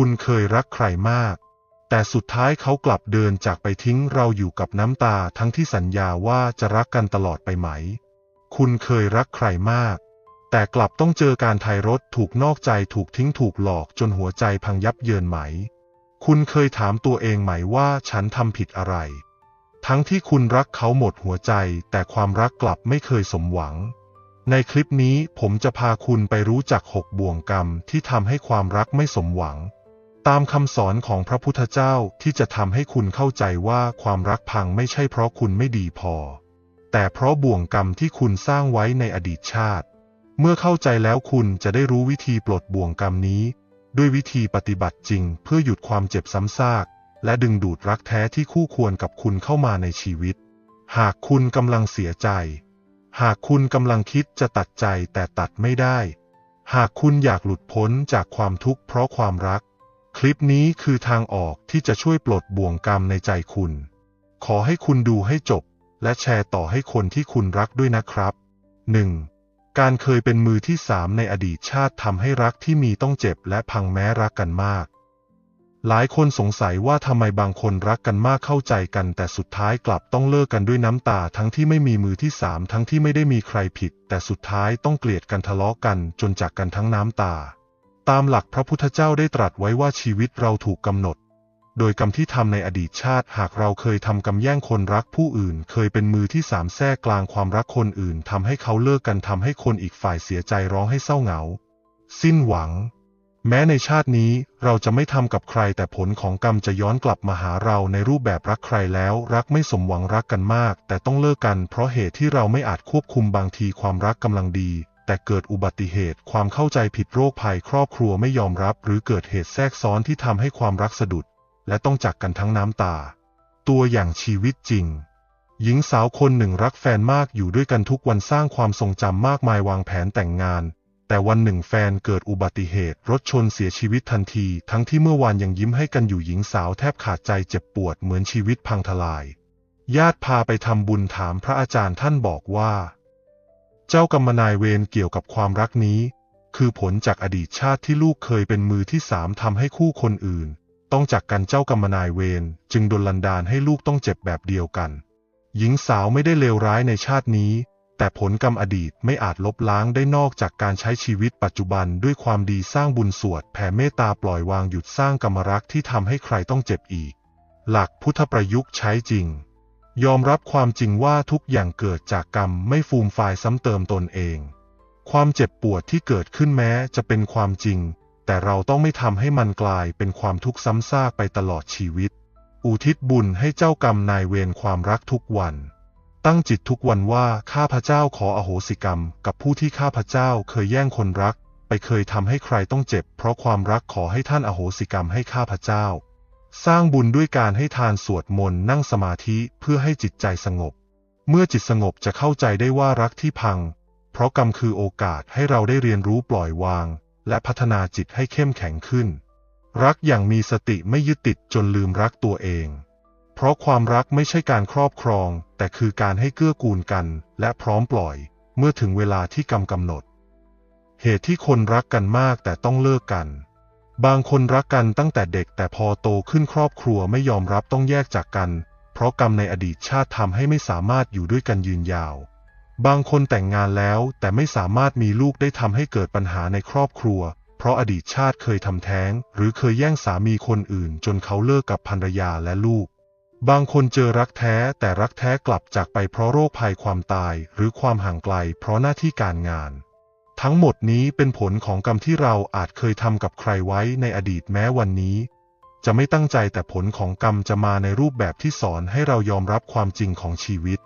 คุณเคยรักใครมาก แต่สุดท้ายเขากลับเดินจากไปทิ้งเราอยู่กับน้ำตาทั้งที่สัญญาว่าจะรักกันตลอดไปไหม คุณเคยรักใครมาก แต่กลับต้องเจอการไทยรถถูกนอกใจถูกทิ้งถูกหลอกจนหัวใจพังยับเยินไหม คุณเคยถามตัวเองไหมว่าฉันทำผิดอะไร ทั้งที่คุณรักเขาหมดหัวใจ แต่ความรักกลับไม่เคยสมหวังในคลิปนี้ผมจะพาคุณไปรู้จักหกบ่วงกรรมที่ทำให้ความรักไม่สมหวัง ตามคำสอนของพระพุทธเจ้าที่จะทำให้คุณเข้าใจว่าความรักพังไม่ใช่เพราะคุณไม่ดีพอ แต่เพราะบ่วงกรรมที่คุณสร้างไว้ในอดีตชาติ เมื่อเข้าใจแล้วคุณจะได้รู้วิธีปลดบ่วงกรรมนี้ ด้วยวิธีปฏิบัติจริง เพื่อหยุดความเจ็บซ้ำซากและดึงดูดรักแท้ที่คู่ควรกับคุณเข้ามาในชีวิต หากคุณกำลังเสียใจ หากคุณกำลังคิดจะตัดใจแต่ตัดไม่ได้ หากคุณอยากหลุดพ้นจากความทุกข์เพราะความรัก คลิปนี้คือทางออกที่จะช่วยปลดบ่วงกรรมในใจคุณ ขอให้คุณดูให้จบ และแชร์ต่อให้คนที่คุณรักด้วยนะครับ 1. การเคยเป็นมือที่สามในอดีตชาติทำให้รักที่มีต้องเจ็บและพังแม้รักกันมาก หลายคนสงสัยว่าทำไมบางคนรักกันมากเข้าใจกัน แต่สุดท้ายกลับต้องเลิกกันด้วยน้ำตา ทั้งที่ไม่มีมือที่สามทั้งที่ไม่ได้มีใครผิด แต่สุดท้ายต้องเกลียดกันทะเลาะกันจนจากกันทั้งน้ำตา ตามหลักพระพุทธเจ้าได้ตรัสไว้ว่าชีวิตเราถูกกำหนด โดยกรรมที่ทำในอดีตชาติ หากเราเคยทำกรรมแย่งคนรักผู้อื่น เคยเป็นมือที่สามแทรกกลางความรักคนอื่นทำให้เขาเลิกกันทำให้คนอีกฝ่ายเสียใจร้องให้เศร้าเหงา สิ้นหวัง แม้ในชาตินี้เราจะไม่ทำกับใครแต่ผลของกรรมจะย้อนกลับมาหาเราในรูปแบบรักใครแล้ว รักไม่สมหวังรักกันมาก แต่ต้องเลิกกันเพราะเหตุที่เราไม่อาจควบคุมบางทีความรักกำลังดี แต่เกิดอุบัติเหตุความเข้าใจผิดโรคภัยครอบครัวไม่ยอมรับ หรือเกิดเหตุแทรกซ้อนที่ทำให้ความรักสะดุด และต้องจากกันทั้งน้ำตา ตัวอย่างชีวิตจริง หญิงสาวคนหนึ่งรักแฟนมากอยู่ด้วยกันทุกวันสร้างความทรงจำมากมายวางแผนแต่งงาน แต่วันหนึ่งแฟนเกิดอุบัติเหตุ รถชนเสียชีวิตทันที ทั้งที่เมื่อวานยังยิ้มให้กันอยู่หญิงสาวแทบขาดใจเจ็บปวดเหมือนชีวิตพังทลาย ญาติพาไปทำบุญถามพระอาจารย์ท่านบอกว่า เจ้ากรรมนายเวรเกี่ยวกับความรักนี้ คือผลจากอดีตชาติที่ลูกเคยเป็นมือที่สามทำให้คู่คนอื่น ต้องจากกันเจ้ากรรมนายเวรจึงดลลันดาลให้ลูกต้องเจ็บแบบเดียวกัน หญิงสาวไม่ได้เลวร้ายในชาตินี้ แต่ผลกรรมอดีตไม่อาจลบล้างได้นอกจากการใช้ชีวิตปัจจุบันด้วยความดีสร้างบุญสวดแผ่เมตตาปล่อยวางหยุดสร้างกรรมรักที่ทำให้ใครต้องเจ็บอีก หลักพุทธประยุกต์ใช้จริง ยอมรับความจริงว่าทุกอย่างเกิดจากกรรมไม่ฟูมฟายซ้ำเติมตนเอง ความเจ็บปวดที่เกิดขึ้นแม้จะเป็นความจริง แต่เราต้องไม่ทำให้มันกลายเป็นความทุกข์ซ้ำซากไปตลอดชีวิต อุทิศบุญให้เจ้ากรรมนายเวรความรักทุกวัน ตั้งจิตทุกวันว่าข้าพเจ้าขออโหสิกรรม กับผู้ที่ข้าพเจ้าเคยแย่งคนรัก ไปเคยทำให้ใครต้องเจ็บ เพราะความรักขอให้ท่านอโหสิกรรมให้ข้าพเจ้า สร้างบุญด้วยการให้ทานสวดมนต์นั่งสมาธิเพื่อให้จิตใจสงบ เมื่อจิตสงบจะเข้าใจได้ว่ารักที่พัง เพราะกรรมคือโอกาสให้เราได้เรียนรู้ปล่อยวาง และพัฒนาจิตให้เข้มแข็งขึ้น รักอย่างมีสติไม่ยึดติดจนลืมรักตัวเอง เพราะความรักไม่ใช่การครอบครอง แต่คือการให้เกื้อกูลกัน และพร้อมปล่อย เมื่อถึงเวลาที่กรรมกำหนด เหตุที่คนรักกันมากแต่ต้องเลิกกัน บางคนรักกันตั้งแต่เด็กแต่พอโตขึ้นครอบครัวไม่ยอมรับต้องแยกจากกัน เพราะกรรมในอดีตชาติทำให้ไม่สามารถอยู่ด้วยกันยืนยาว บางคนแต่งงานแล้วแต่ไม่สามารถมีลูกได้ทำให้เกิดปัญหาในครอบครัว เพราะอดีตชาติเคยทำแท้ง หรือเคยแย่งสามีคนอื่น จนเขาเลิกกับภรรยาและลูก บางคนเจอรักแท้แต่รักแท้กลับจากไปเพราะโรคภัยความตาย หรือความห่างไกล เพราะหน้าที่การงาน ทั้งหมดนี้เป็นผลของกรรมที่เราอาจเคยทำกับใครไว้ในอดีตแม้วันนี้ จะไม่ตั้งใจแต่ผลของกรรมจะมาในรูปแบบที่สอนให้เรายอมรับความจริงของชีวิต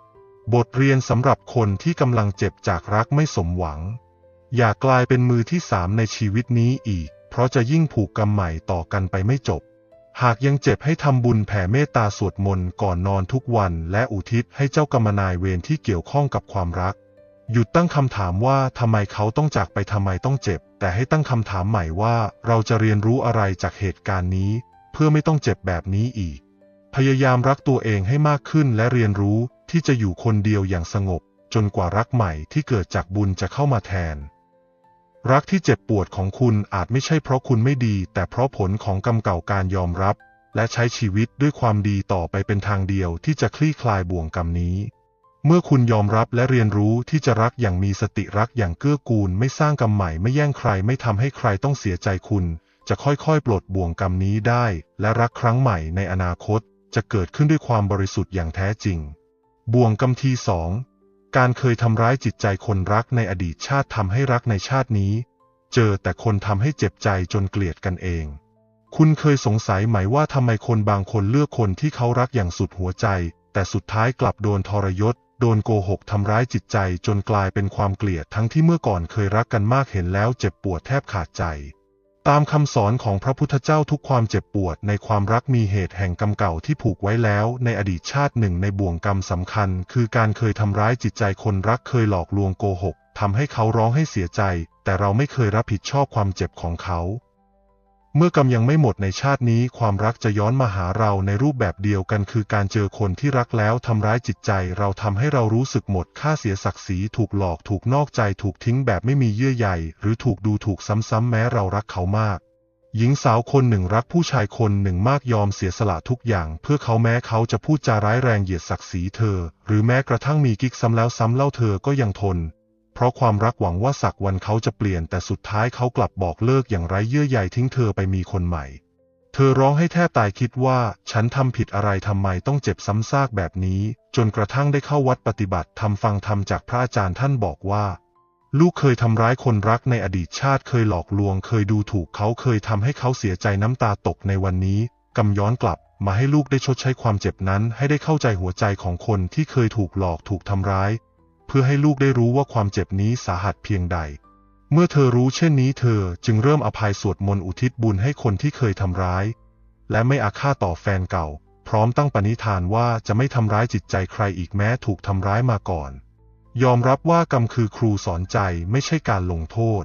บทเรียนสำหรับคนที่กำลังเจ็บจากรักไม่สมหวัง อย่ากลายเป็นมือที่สามในชีวิตนี้อีก เพราะจะยิ่งผูกกรรมใหม่ต่อกันไปไม่จบ หากยังเจ็บให้ทำบุญแผ่เมตตาสวดมนต์ก่อนนอนทุกวัน และอุทิศให้เจ้ากรรมนายเวรที่เกี่ยวข้องกับความรัก หยุดตั้งคำถามว่าทำไมเขาต้องจากไปทำไมต้องเจ็บ แต่ให้ตั้งคำถามใหม่ว่าเราจะเรียนรู้อะไรจากเหตุการณ์นี้ เพื่อไม่ต้องเจ็บแบบนี้อีก พยายามรักตัวเองให้มากขึ้นและเรียนรู้ที่จะอยู่คนเดียวอย่างสงบ จนกว่ารักใหม่ที่เกิดจากบุญจะเข้ามาแทน รักที่เจ็บปวดของคุณอาจไม่ใช่เพราะคุณไม่ดี แต่เพราะผลของกรรมเก่าการยอมรับ และใช้ชีวิตด้วยความดีต่อไปเป็นทางเดียวที่จะคลี่คลายบ่วงกรรมนี้ เมื่อคุณยอมรับและเรียนรู้ที่จะรักอย่างมีสติรักอย่างเกื้อกูล ไม่สร้างกรรมใหม่ไม่แย่งใครไม่ทำให้ใครต้องเสียใจคุณ จะค่อยๆ ปลดบ่วงกรรมนี้ได้ และรักครั้งใหม่ในอนาคต จะเกิดขึ้นด้วยความบริสุทธิ์อย่างแท้จริง บ่วงกรรมทีสองการเคยทำร้ายจิตใจคนรักในอดีตชาติทำให้รักในชาตินี้ เจอแต่คนทำให้เจ็บใจจนเกลียดกันเอง คุณเคยสงสัยไหมว่าทำไมคนบางคนเลือกคนที่เขารักอย่างสุดหัวใจ แต่สุดท้ายกลับโดนทรยศ โดนโกหกทำร้ายจิตใจจนกลายเป็นความเกลียดทั้งที่เมื่อก่อนเคยรักกันมากเห็นแล้วเจ็บปวดแทบขาดใจ ตามคำสอนของพระพุทธเจ้าทุกความเจ็บปวดในความรักมีเหตุแห่งกรรมเก่าที่ผูกไว้แล้ว ในอดีตชาติหนึ่งในบ่วงกรรมสำคัญ คือการเคยทำร้ายจิตใจคนรักเคยหลอกลวงโกหกทำให้เขาร้องให้เสียใจ แต่เราไม่เคยรับผิดชอบความเจ็บของเขา เมื่อกรรมยังไม่หมดในชาตินี้ความรักจะย้อนมาหาเราในรูปแบบเดียวกันคือการเจอคนที่รักแล้วทำร้ายจิตใจ เราทำให้เรารู้สึกหมดค่าเสียศักดิ์ศรีถูกหลอกถูกนอกใจถูกทิ้งแบบไม่มีเยื่อใยหรือถูกดูถูกซ้ำๆแม้เรารักเขามาก หญิงสาวคนหนึ่งรักผู้ชายคนหนึ่งมากยอมเสียสละทุกอย่าง เพื่อเขาแม้เขาจะพูดจาร้ายแรงเหยียดศักดิ์ศรีเธอ หรือแม้กระทั่งมีกิ๊กซ้ำแล้วซ้ำเล่าเธอก็ยังทน เพราะความรักหวังว่าสักวันเขาจะเปลี่ยนแต่สุดท้ายเขากลับบอกเลิกอย่างไร้เยื่อใยทิ้งเธอไปมีคนใหม่ เธอร้องให้แทบตายคิดว่า ฉันทำผิดอะไรทำไมต้องเจ็บซ้ำซากแบบนี้ จนกระทั่งได้เข้าวัดปฏิบัติทำฟังธรรมจากพระอาจารย์ท่านบอกว่า ลูกเคยทำร้ายคนรักในอดีตชาติเคยหลอกลวง เคยดูถูกเขาเคยทำให้เขาเสียใจน้ำตาตกในวันนี้กำย้อนกลับมาให้ลูกได้ชดใช้ความเจ็บนั้น ให้ได้เข้าใจหัวใจของคนที่เคยถูกหลอกถูกทำร้าย พื่อให้ลูกได้รู้ว่าความเจ็บนี้สาหัสเพียงใด เมื่อเธอรู้เช่นนี้เธอจึงเริ่มอภัยสวดมนต์อุทิศบุญให้คนที่เคยทำร้าย และไม่อาฆาตต่อแฟนเก่า พร้อมตั้งปณิธานว่าจะไม่ทำร้ายจิตใจใครอีกแม้ถูกทำร้ายมาก่อน ยอมรับว่ากรรมคือครูสอนใจไม่ใช่การลงโทษ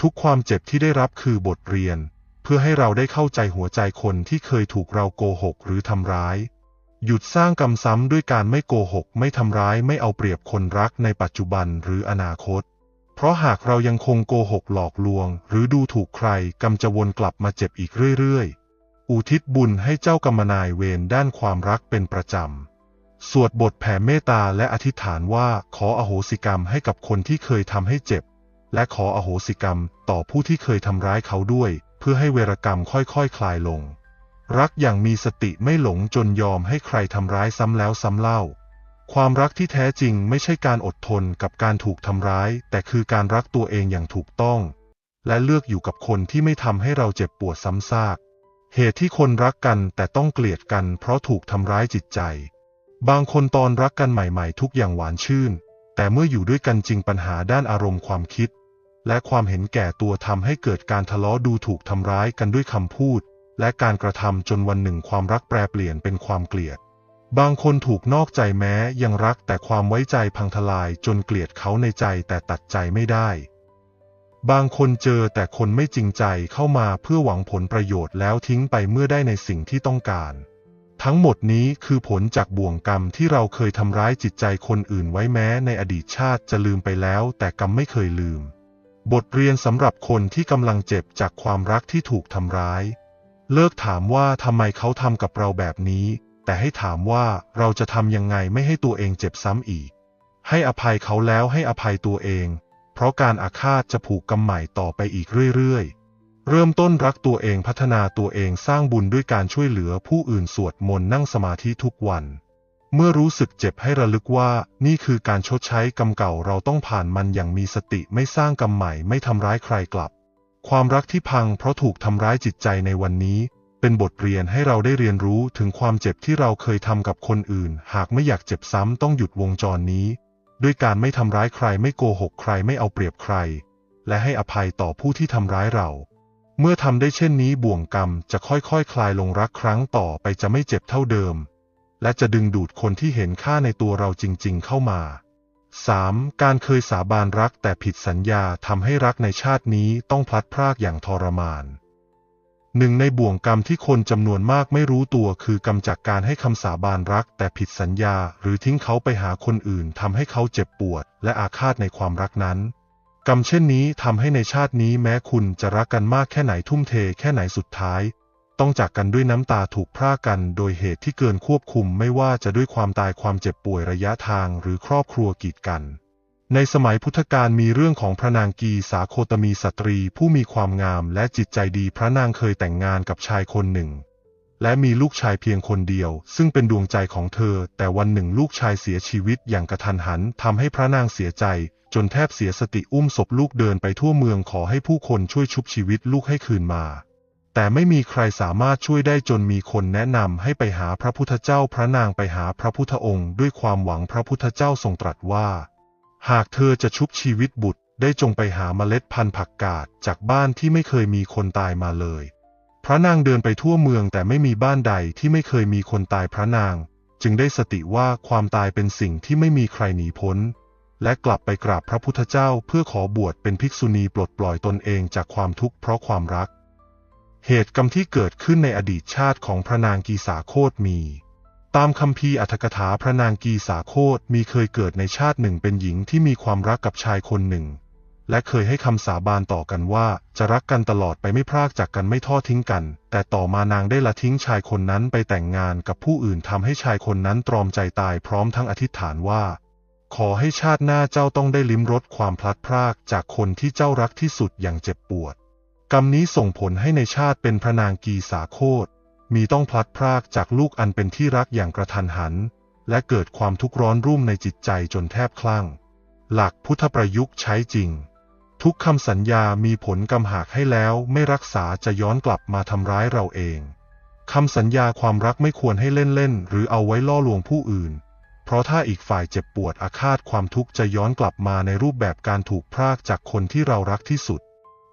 ทุกความเจ็บที่ได้รับคือบทเรียน เพื่อให้เราได้เข้าใจหัวใจคนที่เคยถูกเราโกหกหรือทำร้าย หยุดสร้างกรรมซ้ำด้วยการไม่โกหก ไม่ทำร้ายไม่เอาเปรียบคนรักในปัจจุบันหรืออนาคต เพราะหากเรายังคงโกหกหลอกลวง หรือดูถูกใครกรรมจะวนกลับมาเจ็บอีกเรื่อยๆ อุทิศบุญให้เจ้ากรรมนายเวรด้านความรักเป็นประจำ สวดบทแผ่เมตตาและอธิษฐานว่าขออโหสิกรรมให้กับคนที่เคยทำให้เจ็บ และขออโหสิกรรมต่อผู้ที่เคยทำร้ายเขาด้วย เพื่อให้เวรกรรมค่อยๆคคลายลง รักอย่างมีสติไม่หลงจนยอมให้ใครทำร้ายซ้ำแล้วซ้ำเล่า ความรักที่แท้จริงไม่ใช่การอดทนกับการถูกทำร้าย แต่คือการรักตัวเองอย่างถูกต้อง และเลือกอยู่กับคนที่ไม่ทำให้เราเจ็บปวดซ้ำซาก เหตุที่คนรักกันแต่ต้องเกลียดกันเพราะถูกทำร้ายจิตใจ บางคนตอนรักกันใหม่ๆ ทุกอย่างหวานชื่น แต่เมื่ออยู่ด้วยกันจริงปัญหาด้านอารมณ์ความคิด และความเห็นแก่ตัวทำให้เกิดการทะเลาะดูถูกทำร้ายกันด้วยคำพูด และการกระทำจนวันหนึ่งความรักแปรเปลี่ยนเป็นความเกลียด บางคนถูกนอกใจแม้ยังรักแต่ความไว้ใจพังทลายจนเกลียดเขาในใจแต่ตัดใจไม่ได้ บางคนเจอแต่คนไม่จริงใจเข้ามาเพื่อหวังผลประโยชน์แล้วทิ้งไปเมื่อได้ในสิ่งที่ต้องการ ทั้งหมดนี้คือผลจากบ่วงกรรมที่เราเคยทำร้ายจิตใจคนอื่นไว้แม้ในอดีตชาติจะลืมไปแล้ว แต่กรรมไม่เคยลืม บทเรียนสำหรับคนที่กำลังเจ็บจากความรักที่ถูกทำร้าย เลิกถามว่าทำไมเขาทำกับเราแบบนี้ แต่ให้ถามว่าเราจะทำยังไงไม่ให้ตัวเองเจ็บซ้ำอีก ให้อภัยเขาแล้วให้อภัยตัวเอง เพราะการอาฆาตจะผูกกรรมใหม่ต่อไปอีกเรื่อยๆ เริ่มต้นรักตัวเองพัฒนาตัวเองสร้างบุญด้วยการช่วยเหลือผู้อื่นสวดมนต์นั่งสมาธิทุกวัน เมื่อรู้สึกเจ็บให้ระลึกว่านี่คือการชดใช้กรรมเก่าเราต้องผ่านมันอย่างมีสติไม่สร้างกรรมใหม่ไม่ทำร้ายใครกลับ ความรักที่พังเพราะถูกทำร้ายจิตใจในวันนี้ เป็นบทเรียนให้เราได้เรียนรู้ถึงความเจ็บที่เราเคยทำกับคนอื่น หากไม่อยากเจ็บซ้ำต้องหยุดวงจรนี้ ด้วยการไม่ทำร้ายใครไม่โกหกใครไม่เอาเปรียบใคร และให้อภัยต่อผู้ที่ทำร้ายเรา เมื่อทำได้เช่นนี้บ่วงกรรมจะค่อยๆคคลายลงรักครั้งต่อไปจะไม่เจ็บเท่าเดิม และจะดึงดูดคนที่เห็นค่าในตัวเราจริง ๆ เข้ามา 3. การเคยสาบานรักแต่ผิดสัญญาทำให้รักในชาตินี้ต้องพลัดพรากอย่างทรมานหนึ่งในบ่วงกรรมที่คนจำนวนมากไม่รู้ตัวคือกรรมจากการให้คำสาบานรักแต่ผิดสัญญา หรือทิ้งเขาไปหาคนอื่นทำให้เขาเจ็บปวด และอาฆาตในความรักนั้น กรรมเช่นนี้ทำให้ในชาตินี้แม้คุณจะรักกันมากแค่ไหนทุ่มเทแค่ไหนสุดท้าย ต้องจากกันด้วยน้ำตาถูกพรากกันโดยเหตุที่เกินควบคุมไม่ว่าจะด้วยความตายความเจ็บป่วยระยะทางหรือครอบครัวกีดกัน ในสมัยพุทธกาลมีเรื่องของพระนางกีสาโคตมีสตรีผู้มีความงามและจิตใจดีพระนางเคยแต่งงานกับชายคนหนึ่ง และมีลูกชายเพียงคนเดียว ซึ่งเป็นดวงใจของเธอ แต่วันหนึ่งลูกชายเสียชีวิตอย่างกระทันหันทำให้พระนางเสียใจ จนแทบเสียสติอุ้มศพลูกเดินไปทั่วเมืองขอให้ผู้คนช่วยชุบชีวิตลูกให้คืนมา แต่ไม่มีใครสามารถช่วยได้จนมีคนแนะนำให้ไปหาพระพุทธเจ้าพระนางไปหาพระพุทธองค์ด้วยความหวังพระพุทธเจ้าทรงตรัสว่า หากเธอจะชุบชีวิตบุตรได้จงไปหาเมล็ดพันธุ์ผักกาดจากบ้านที่ไม่เคยมีคนตายมาเลย พระนางเดินไปทั่วเมืองแต่ไม่มีบ้านใดที่ไม่เคยมีคนตายพระนาง จึงได้สติว่าความตายเป็นสิ่งที่ไม่มีใครหนีพ้น และกลับไปกราบพระพุทธเจ้าเพื่อขอบวชเป็นภิกษุณีปลดปล่อยตนเองจากความทุกข์เพราะความรัก เหตุกรรมที่เกิดขึ้นในอดีตชาติของพระนางกีสาโคตมี ตามคำพีร์อัตถกถาพระนางกีสาโคตมีเคยเกิดในชาติหนึ่งเป็นหญิงที่มีความรักกับชายคนหนึ่ง และเคยให้คำสาบานต่อกันว่าจะรักกันตลอดไปไม่พรากจากกันไม่ทอดทิ้งกัน แต่ต่อมานางได้ละทิ้งชายคนนั้นไปแต่งงานกับผู้อื่นทำให้ชายคนนั้นตรอมใจตายพร้อมทั้งอธิษฐานว่า ขอให้ชาติหน้าเจ้าต้องได้ลิ้มรสความพลัดพรากจากคนที่เจ้ารักที่สุดอย่างเจ็บปวด กรรมนี้ส่งผลให้ในชาติเป็นพระนางกีสาโคตมีต้องพลัดพรากจากลูกอันเป็นที่รักอย่างกระทันหัน และเกิดความทุกข์ร้อนรุ่มในจิตใจจนแทบคลั่ง หลักพุทธประยุกต์ใช้จริง ทุกคำสัญญามีผลกำหากให้แล้วไม่รักษาจะย้อนกลับมาทำร้ายเราเองคำสัญญาความรักไม่ควรให้เล่นๆหรือเอาไว้ล่อลวงผู้อื่น เพราะถ้าอีกฝ่ายเจ็บปวดอาฆาตความทุกข์จะย้อนกลับมาในรูปแบบการถูกพรากจากคนที่เรารักที่สุด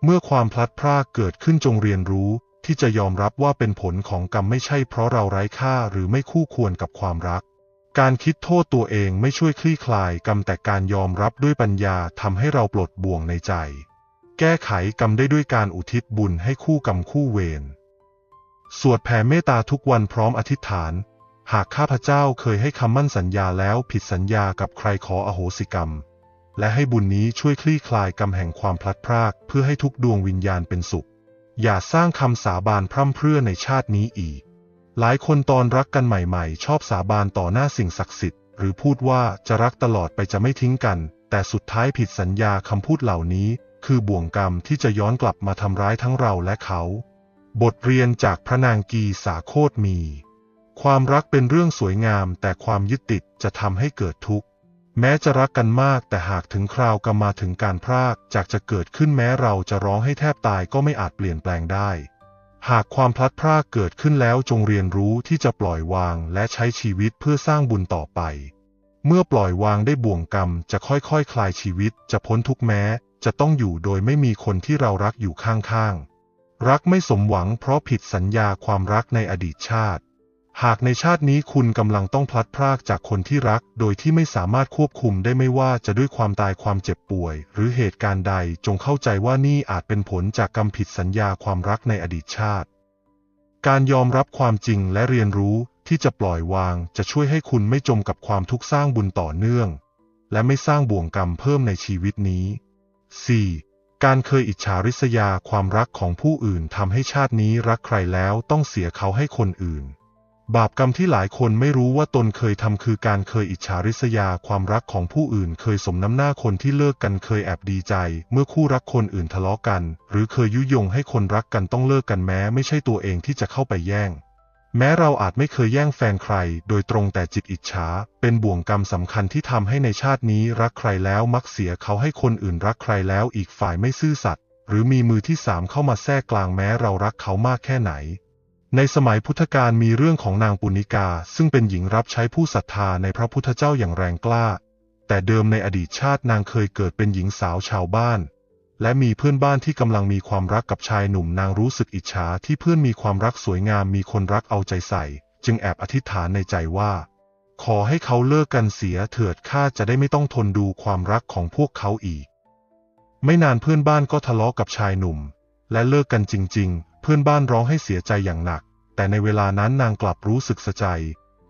เมื่อความพลัดพรากเกิดขึ้นจงเรียนรู้ที่จะยอมรับว่าเป็นผลของกรรมไม่ใช่เพราะเราไร้ค่าหรือไม่คู่ควรกับความรัก การคิดโทษตัวเองไม่ช่วยคลี่คลายกรรมแต่การยอมรับด้วยปัญญาทำให้เราปลดบ่วงในใจ แก้ไขกรรมได้ด้วยการอุทิศบุญให้คู่กรรมคู่เวรสวดแผ่เมตตาทุกวันพร้อมอธิษฐาน หากข้าพเจ้าเคยให้คำมั่นสัญญาแล้วผิดสัญญากับใครขออโหสิกรรม และให้บุญนี้ช่วยคลี่คลายกรรมแห่งความพลัดพราก เพื่อให้ทุกดวงวิญญาณเป็นสุข อย่าสร้างคำสาบานพร่ำเพรื่อในชาตินี้อีก หลายคนตอนรักกันใหม่ๆ ชอบสาบานต่อหน้าสิ่งศักดิ์สิทธิ์ หรือพูดว่าจะรักตลอดไปจะไม่ทิ้งกัน แต่สุดท้ายผิดสัญญาคำพูดเหล่านี้ คือบ่วงกรรมที่จะย้อนกลับมาทำร้ายทั้งเราและเขา บทเรียนจากพระนางกีสาโคตมี ความรักเป็นเรื่องสวยงาม แต่ความยึดติดจะทำให้เกิดทุกข์ แม้จะรักกันมากแต่หากถึงคราวกรรมาถึงการพรากจากจะเกิดขึ้นแม้เราจะร้องให้แทบตายก็ไม่อาจเปลี่ยนแปลงได้ หากความพลัดพรากเกิดขึ้นแล้วจงเรียนรู้ที่จะปล่อยวางและใช้ชีวิตเพื่อสร้างบุญต่อไป เมื่อปล่อยวางได้บ่วงกรรมจะค่อยๆคคลายชีวิตจะพ้นทุกแม้ จะต้องอยู่โดยไม่มีคนที่เรารักอยู่ข้างๆ รักไม่สมหวังเพราะผิดสัญญาความรักในอดีตชาติ หากในชาตินี้คุณกำลังต้องพลัดพรากจากคนที่รัก โดยที่ไม่สามารถควบคุมได้ไม่ว่าจะด้วยความตายความเจ็บป่วย หรือเหตุการณ์ใดจงเข้าใจว่านี่อาจเป็นผลจากกรรมผิดสัญญาความรักในอดีตชาติ การยอมรับความจริงและเรียนรู้ที่จะปล่อยวางจะช่วยให้คุณไม่จมกับความทุกข์สร้างบุญต่อเนื่อง และไม่สร้างบ่วงกรรมเพิ่มในชีวิตนี้ 4. การเคยอิจฉาริษยาความรักของผู้อื่นทำให้ชาตินี้รักใครแล้วต้องเสียเขาให้คนอื่น บาปกรรมที่หลายคนไม่รู้ว่าตนเคยทำคือการเคยอิจฉาริษยาความรักของผู้อื่น เคยสมน้ำหน้าคนที่เลิกกันเคยแอบดีใจ เมื่อคู่รักคนอื่นทะเลาะกัน หรือเคยยุยงให้คนรักกันต้องเลิกกันแม้ไม่ใช่ตัวเองที่จะเข้าไปแย่ง แม้เราอาจไม่เคยแย่งแฟนใคร โดยตรงแต่จิตอิจฉาเป็นบ่วงกรรมสำคัญที่ทำให้ในชาตินี้รักใครแล้วมักเสียเขาให้คนอื่นรักใครแล้วอีกฝ่ายไม่ซื่อสัตย์หรือมีมือที่สามเข้ามาแทรกกลางแม้เรารักเขามากแค่ไหน ในสมัยพุทธกาลมีเรื่องของนางปุณิกา ซึ่งเป็นหญิงรับใช้ผู้ศรัทธาในพระพุทธเจ้าอย่างแรงกล้า แต่เดิมในอดีตชาตินางเคยเกิดเป็นหญิงสาวชาวบ้าน และมีเพื่อนบ้านที่กำลังมีความรักกับชายหนุ่มนางรู้สึกอิจฉาที่เพื่อนมีความรักสวยงามมีคนรักเอาใจใส่ จึงแอบอธิษฐานในใจว่า ขอให้เขาเลิกกันเสียเถิดข้าจะได้ไม่ต้องทนดูความรักของพวกเขาอีก ไม่นานเพื่อนบ้านก็ทะเลาะกับชายหนุ่ม และเลิกกันจริง ๆ พื่อนบ้านร้องให้เสียใจอย่างหนัก แต่ในเวลานั้นนางกลับรู้สึกสะใจ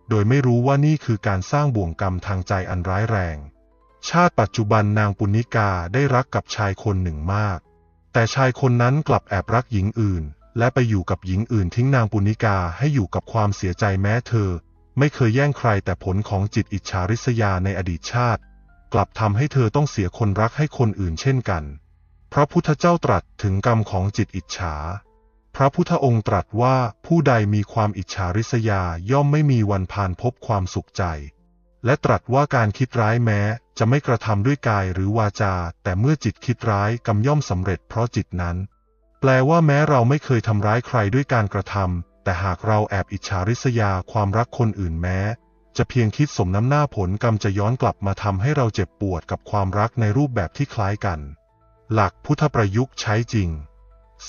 โดยไม่รู้ว่านี่คือการสร้างบ่วงกรรมทางใจอันร้ายแรง ชาติปัจจุบันนางปุณิกาได้รักกับชายคนหนึ่งมาก แต่ชายคนนั้นกลับแอบรักหญิงอื่น และไปอยู่กับหญิงอื่นทิ้งนางปุณณิกาให้อยู่กับความเสียใจแม้เธอ ไม่เคยแย่งใครแต่ผลของจิตอิจฉาริษยาในอดีตชาติ กลับทำให้เธอต้องเสียคนรักให้คนอื่นเช่นกัน พระพุทธเจ้าตรัสถึงกรรมของจิตอิจฉา พระพุทธองค์ตรัสว่าผู้ใดมีความอิจฉาริษยาย่อมไม่มีวันผ่านพบความสุขใจ และตรัสว่าการคิดร้ายแม้ จะไม่กระทำด้วยกายหรือวาจา แต่เมื่อจิตคิดร้ายกรรมย่อมสำเร็จเพราะจิตนั้น แปลว่าแม้เราไม่เคยทำร้ายใครด้วยการกระทำแต่หากเราแอบอิจฉาริษยาความรักคนอื่นแม้ จะเพียงคิดสมน้ำหน้าผลกรรมจะย้อนกลับมาทำให้เราเจ็บปวดกับความรักในรูปแบบที่คล้ายกัน หลักพุทธประยุกต์ใช้จริง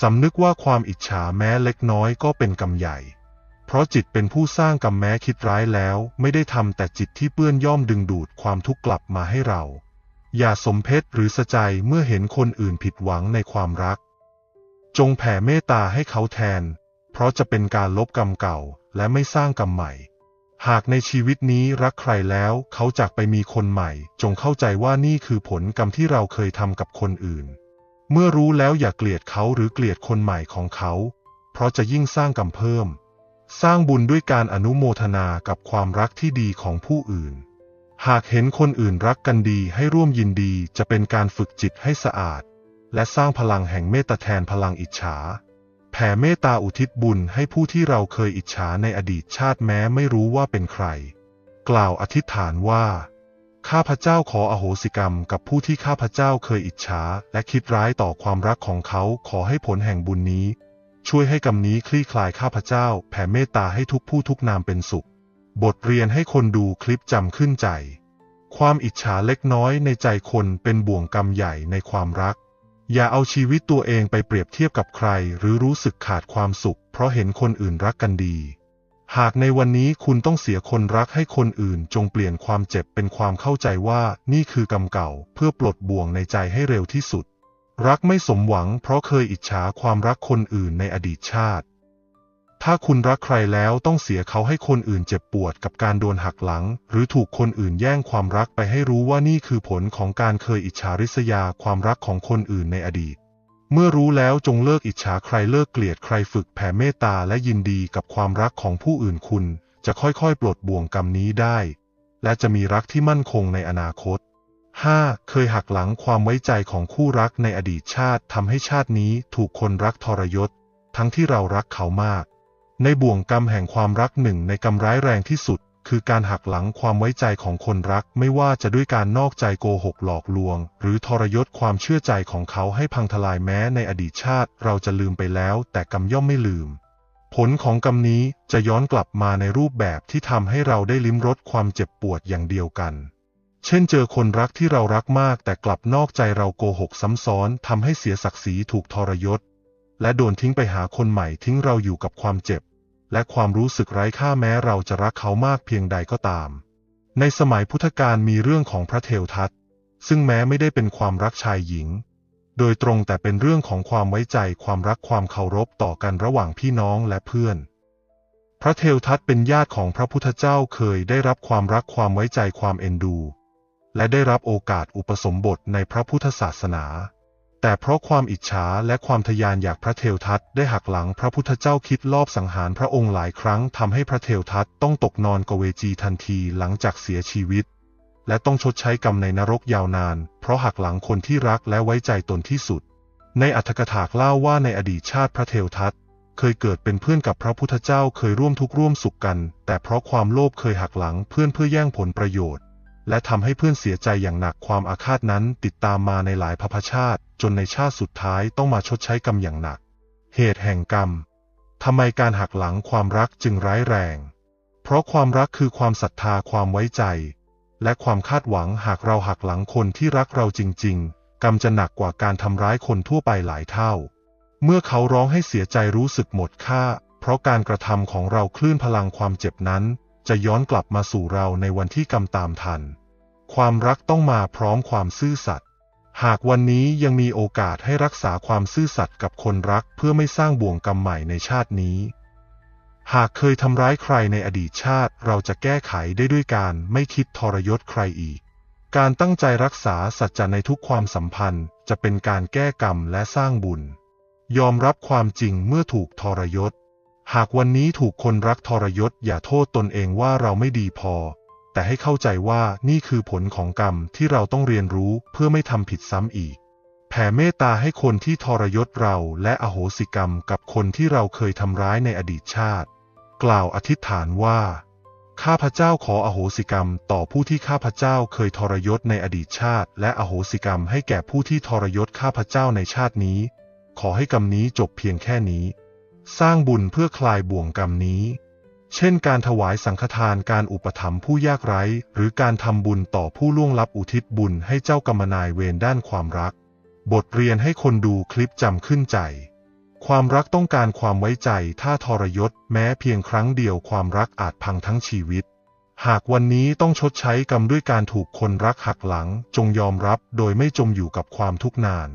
สำนึกว่าความอิจฉาแม้เล็กน้อยก็เป็นกรรมใหญ่ เพราะจิตเป็นผู้สร้างกรรมแม้คิดร้ายแล้ว ไม่ได้ทำแต่จิตที่เปื้อนย่อมดึงดูดความทุกข์กลับมาให้เรา อย่าสมเพชหรือสะใจเมื่อเห็นคนอื่นผิดหวังในความรัก จงแผ่เมตตาให้เขาแทน เพราะจะเป็นการลบกรรมเก่าและไม่สร้างกรรมใหม่ หากในชีวิตนี้รักใครแล้วเขาจากไปมีคนใหม่ จงเข้าใจว่านี่คือผลกรรมที่เราเคยทำกับคนอื่น เมื่อรู้แล้วอย่าเกลียดเขาหรือเกลียดคนใหม่ของเขา เพราะจะยิ่งสร้างกรรมเพิ่ม สร้างบุญด้วยการอนุโมทนากับความรักที่ดีของผู้อื่น หากเห็นคนอื่นรักกันดีให้ร่วมยินดีจะเป็นการฝึกจิตให้สะอาด และสร้างพลังแห่งเมตตาแทนพลังอิจฉา แผ่เมตตาอุทิศบุญให้ผู้ที่เราเคยอิจฉาในอดีตชาติแม้ไม่รู้ว่าเป็นใคร กล่าวอธิษฐานว่า ข้าพเจ้าขออโหสิกรรมกับผู้ที่ข้าพเจ้าเคยอิจฉาและคิดร้ายต่อความรักของเขาขอให้ผลแห่งบุญนี้ ช่วยให้กรรมนี้คลี่คลายข้าพเจ้า แผ่เมตตาให้ทุกผู้ทุกนามเป็นสุข บทเรียนให้คนดูคลิปจำขึ้นใจ ความอิจฉาเล็กน้อยในใจคนเป็นบ่วงกรรมใหญ่ในความรัก อย่าเอาชีวิตตัวเองไปเปรียบเทียบกับใคร หรือรู้สึกขาดความสุข เพราะเห็นคนอื่นรักกันดี หากในวันนี้คุณต้องเสียคนรักให้คนอื่นจงเปลี่ยนความเจ็บเป็นความเข้าใจว่านี่คือกรรมเก่าเพื่อปลดบ่วงในใจให้เร็วที่สุด รักไม่สมหวังเพราะเคยอิจฉาความรักคนอื่นในอดีตชาติ ถ้าคุณรักใครแล้วต้องเสียเขาให้คนอื่นเจ็บปวดกับการโดนหักหลัง หรือถูกคนอื่นแย่งความรักไปให้รู้ว่านี่คือผลของการเคยอิจฉาริษยาความรักของคนอื่นในอดีต เมื่อรู้แล้วจงเลิกอิจฉาใครเลิกเกลียดใครฝึกแผ่เมตตาและยินดีกับความรักของผู้อื่นคุณ จะค่อยๆ ปลดบ่วงกรรมนี้ได้ และจะมีรักที่มั่นคงในอนาคต 5. เคยหักหลังความไว้ใจของคู่รักในอดีตชาติทำให้ชาตินี้ถูกคนรักทรยศ ทั้งที่เรารักเขามาก ในบ่วงกรรมแห่งความรักหนึ่งในกรรมร้ายแรงที่สุด คือการหักหลังความไว้ใจของคนรัก ไม่ว่าจะด้วยการนอกใจโกหกหลอกลวง หรือทรยศความเชื่อใจของเขาให้พังทลายแม้ในอดีตชาติ เราจะลืมไปแล้ว แต่กรรมย่อมไม่ลืม ผลของกรรมนี้จะย้อนกลับมาในรูปแบบที่ทำให้เราได้ลิ้มรสความเจ็บปวดอย่างเดียวกัน เช่นเจอคนรักที่เรารักมาก แต่กลับนอกใจเราโกหกซ้ำซ้อนทำให้เสียศักดิ์ศรีถูกทรยศ และโดนทิ้งไปหาคนใหม่ทิ้งเราอยู่กับความเจ็บ และความรู้สึกไร้ค่าแม้เราจะรักเขามากเพียงใดก็ตาม ในสมัยพุทธกาลมีเรื่องของพระเทวทัตซึ่งแม้ไม่ได้เป็นความรักชายหญิง โดยตรงแต่เป็นเรื่องของความไว้ใจความรักความเคารพต่อกันระหว่างพี่น้องและเพื่อน พระเทวทัตเป็นญาติของพระพุทธเจ้าเคยได้รับความรักความไว้ใจความเอ็นดู และได้รับโอกาสอุปสมบทในพระพุทธศาสนา แต่เพราะความอิจฉาและความทยานอยากพระเทวทัตได้หักหลังพระพุทธเจ้าคิดลอบสังหารพระองค์หลายครั้งทำให้พระเทวทัตต้องตกนอนกเวจีทันทีหลังจากเสียชีวิต และต้องชดใช้กรรมในนรกยาวนาน เพราะหักหลังคนที่รักและไว้ใจตนที่สุด ในอัตถกถากเล่าว่าในอดีตชาติพระเทวทัตเคยเกิดเป็นเพื่อนกับพระพุทธเจ้าเคยร่วมทุกข์ร่วมสุขกัน แต่เพราะความโลภเคยหักหลังเพื่อนเพื่อแย่งผลประโยชน์ และทำให้เพื่อนเสียใจอย่างหนักความอาฆาตนั้นติดตามมาในหลายพพชาติ จนในชาติสุดท้ายต้องมาชดใช้กรรมอย่างหนัก เหตุแห่งกรรมทำไมการหักหลังความรักจึงร้ายแรง เพราะความรักคือความศรัทธาความไว้ใจ และความคาดหวังหากเราหักหลังคนที่รักเราจริง ๆ กรรมจะหนักกว่าการทำร้ายคนทั่วไปหลายเท่า เมื่อเขาร้องให้เสียใจรู้สึกหมดค่า เพราะการกระทำของเราคลื่นพลังความเจ็บนั้น จะย้อนกลับมาสู่เราในวันที่กรรมตามทัน ความรักต้องมาพร้อมความซื่อสัตย์หากวันนี้ยังมีโอกาสให้รักษาความซื่อสัตย์กับคนรักเพื่อไม่สร้างบ่วงกรรมใหม่ในชาตินี้ หากเคยทำร้ายใครในอดีตชาติ เราจะแก้ไขได้ด้วยการไม่คิดทรยศใครอีก การตั้งใจรักษาสัจจะในทุกความสัมพันธ์ จะเป็นการแก้กรรมและสร้างบุญ ยอมรับความจริงเมื่อถูกทรยศ หากวันนี้ถูกคนรักทรยศอย่าโทษตนเองว่าเราไม่ดีพอ แต่ให้เข้าใจว่านี่คือผลของกรรมที่เราต้องเรียนรู้เพื่อไม่ทำผิดซ้ำอีก แผ่เมตตาให้คนที่ทรยศเราและอโหสิกรรมกับคนที่เราเคยทำร้ายในอดีตชาติ กล่าวอธิษฐานว่าข้าพเจ้าขออโหสิกรรมต่อผู้ที่ข้าพเจ้าเคยทรยศในอดีตชาติ และอโหสิกรรมให้แก่ผู้ที่ทรยศข้าพเจ้าในชาตินี้ ขอให้กรรมนี้จบเพียงแค่นี้ สร้างบุญเพื่อคลายบ่วงกรรมนี้ เช่นการถวายสังฆทานการอุปถัมภ์ผู้ยากไร้ หรือการทำบุญต่อผู้ล่วงลับอุทิศบุญให้เจ้ากรรมนายเวรด้านความรัก บทเรียนให้คนดูคลิปจำขึ้นใจ ความรักต้องการความไว้ใจถ้าทรยศ แม้เพียงครั้งเดียวความรักอาจพังทั้งชีวิต หากวันนี้ต้องชดใช้กรรมด้วยการถูกคนรักหักหลัง จงยอมรับโดยไม่จมอยู่กับความทุกข์นาน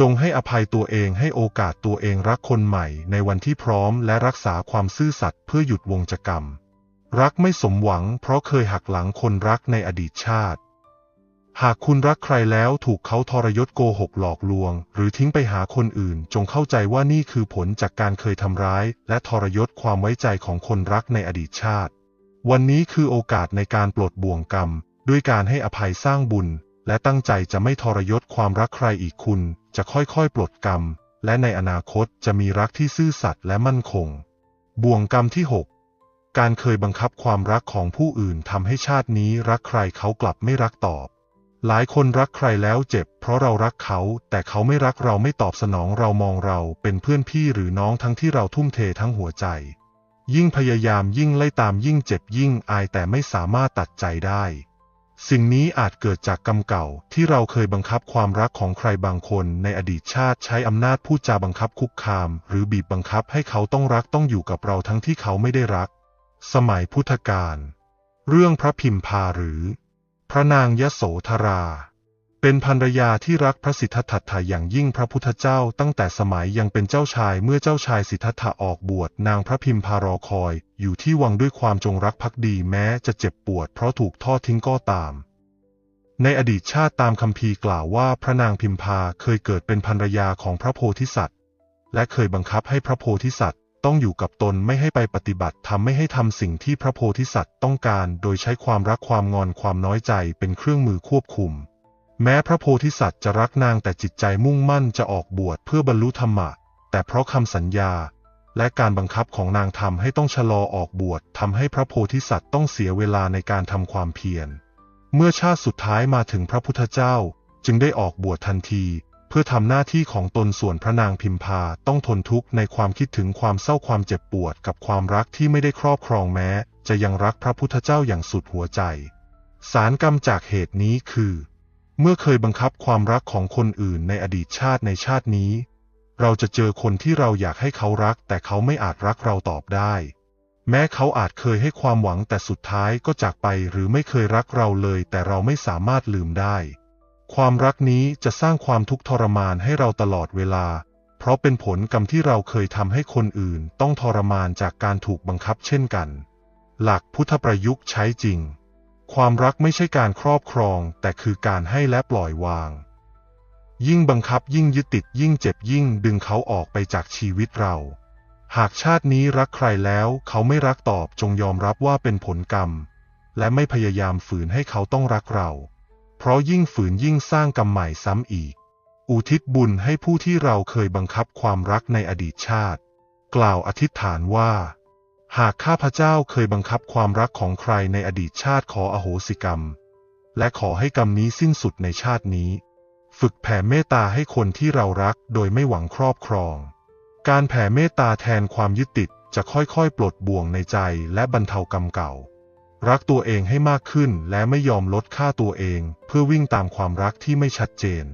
จงให้อภัยตัวเองให้โอกาสตัวเองรักคนใหม่ ในวันที่พร้อมและรักษาความซื่อสัตย์เพื่อหยุดวงจกรรม รักไม่สมหวังเพราะเคยหักหลังคนรักในอดีตชาติ หากคุณรักใครแล้วถูกเขาทรยศโกหกหลอกลวง หรือทิ้งไปหาคนอื่น จงเข้าใจว่านี่คือผลจากการเคยทำร้าย และทรยศความไว้ใจของคนรักในอดีตชาติ วันนี้คือโอกาสในการปลดบ่วงกรรม ด้วยการให้อภัยสร้างบุญ และตั้งใจจะไม่ทรยศความรักใครอีกคุณ จะค่อยๆ ปลดกรรม และในอนาคตจะมีรักที่ซื่อสัตย์และมั่นคง บ่วงกรรมที่ 6 การเคยบังคับความรักของผู้อื่นทำให้ชาตินี้รักใครเขากลับไม่รักตอบ หลายคนรักใครแล้วเจ็บ เพราะเรารักเขา แต่เขาไม่รักเราไม่ตอบสนองเรามองเราเป็นเพื่อนพี่หรือน้องทั้งที่เราทุ่มเททั้งหัวใจ ยิ่งพยายามยิ่งไล่ตามยิ่งเจ็บยิ่งอายแต่ไม่สามารถตัดใจได้ สิ่งนี้อาจเกิดจากกรรมเก่าที่เราเคยบังคับความรักของใครบางคนในอดีตชาติใช้อำนาจพูดจาบังคับคุกคาม หรือบีบบังคับให้เขาต้องรักต้องอยู่กับเราทั้งที่เขาไม่ได้รัก สมัยพุทธกาลเรื่องพระพิมพาหรือ พระนางยโสธรา เป็นภรรยาที่รักพระสิทธัตถะอย่างยิ่งพระพุทธเจ้าตั้งแต่สมัยยังเป็นเจ้าชายเมื่อเจ้าชายสิทธัตถะออกบวชนางพระพิมพารอคอย อยู่ที่วังด้วยความจงรักภักดีแม้จะเจ็บปวดเพราะถูกทอดทิ้งก็ตาม ในอดีตชาติตามคำพีร์กล่าวว่าพระนางพิมพาเคยเกิดเป็นภรรยาของพระโพธิสัตว์ และเคยบังคับให้พระโพธิสัตว์ต้องอยู่กับตนไม่ให้ไปปฏิบัติทำไม่ให้ทำสิ่งที่พระโพธิสัตว์ต้องการ โดยใช้ความรักความงอนความน้อยใจเป็นเครื่องมือควบคุม แม้พระโพธิสัตว์จะรักนางแต่จิตใจมุ่งมั่นจะออกบวชเพื่อบรรลุธรรมะ แต่เพราะคำสัญญา และการบังคับของนางทำให้ต้องชะลอออกบวชทำให้พระโพธิสัตว์ต้องเสียเวลาในการทำความเพียร เมื่อชาติสุดท้ายมาถึงพระพุทธเจ้า จึงได้ออกบวชทันที เพื่อทำหน้าที่ของตนส่วนพระนางพิมพาต้องทนทุกข์ในความคิดถึงความเศร้าความเจ็บปวดกับความรักที่ไม่ได้ครอบครองแม้ จะยังรักพระพุทธเจ้าอย่างสุดหัวใจ สารกรรมจากเหตุนี้คือ เมื่อเคยบังคับความรักของคนอื่นในอดีตชาติในชาตินี้ เราจะเจอคนที่เราอยากให้เขารัก แต่เขาไม่อาจรักเราตอบได้ แม้เขาอาจเคยให้ความหวังแต่สุดท้ายก็จากไปหรือไม่เคยรักเราเลย แต่เราไม่สามารถลืมได้ ความรักนี้จะสร้างความทุกข์ทรมานให้เราตลอดเวลา เพราะเป็นผลกรรมที่เราเคยทำให้คนอื่น ต้องทรมานจากการถูกบังคับเช่นกัน หลักพุทธประยุกต์ใช้จริง ความรักไม่ใช่การครอบครอง แต่คือการให้และปล่อยวาง ยิ่งบังคับยิ่งยึดติดยิ่งเจ็บยิ่งดึงเขาออกไปจากชีวิตเรา หากชาตินี้รักใครแล้วเขาไม่รักตอบจงยอมรับว่าเป็นผลกรรม และไม่พยายามฝืนให้เขาต้องรักเรา เพราะยิ่งฝืนยิ่งสร้างกรรมใหม่ซ้ำอีก อุทิศบุญให้ผู้ที่เราเคยบังคับความรักในอดีตชาติ กล่าวอธิษฐานว่า หากข้าพเจ้าเคยบังคับความรักของใครในอดีตชาติขออโหสิกรรม และขอให้กรรมนี้สิ้นสุดในชาตินี้ ฝึกแผ่เมตตาให้คนที่เรารักโดยไม่หวังครอบครอง การแผ่เมตตาแทนความยึดติดจะค่อยๆ ปลดบ่วงในใจและบรรเทากรรมเก่า รักตัวเองให้มากขึ้นและไม่ยอมลดค่าตัวเองเพื่อวิ่งตามความรักที่ไม่ชัดเจน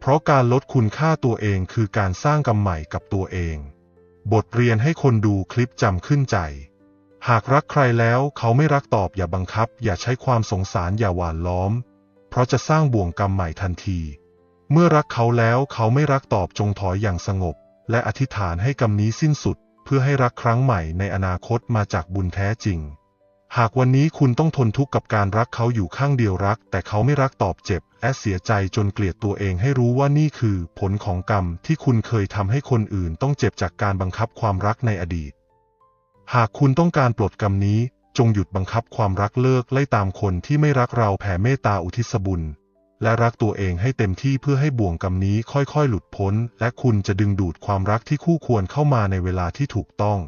เพราะการลดคุณค่าตัวเองคือการสร้างกรรมใหม่กับตัวเอง บทเรียนให้คนดูคลิปจำขึ้นใจ หากรักใครแล้วเขาไม่รักตอบอย่าบังคับ อย่าใช้ความสงสารอย่าหวานล้อม เพราะจะสร้างบ่วงกรรมใหม่ทันที เมื่อรักเขาแล้วเขาไม่รักตอบจงถอยอย่างสงบ และอธิษฐานให้กรรมนี้สิ้นสุด เพื่อให้รักครั้งใหม่ในอนาคตมาจากบุญแท้จริง หากวันนี้คุณต้องทนทุกข์กับการรักเขาอยู่ข้างเดียวรัก แต่เขาไม่รักตอบเจ็บ และเสียใจจนเกลียดตัวเองให้รู้ว่านี่คือ ผลของกรรมที่คุณเคยทำให้คนอื่นต้องเจ็บจากการบังคับความรักในอดีต หากคุณต้องการปลดกรรมนี้ จงหยุดบังคับความรักเลิกไล่ตามคนที่ไม่รักเราแผ่เมตตาอุทิศบุญ และรักตัวเองให้เต็มที่เพื่อให้บ่วงกรรมนี้ค่อยๆ หลุดพ้น และคุณจะดึงดูดความรักที่คู่ควรเข้ามาในเวลาที่ถูกต้อง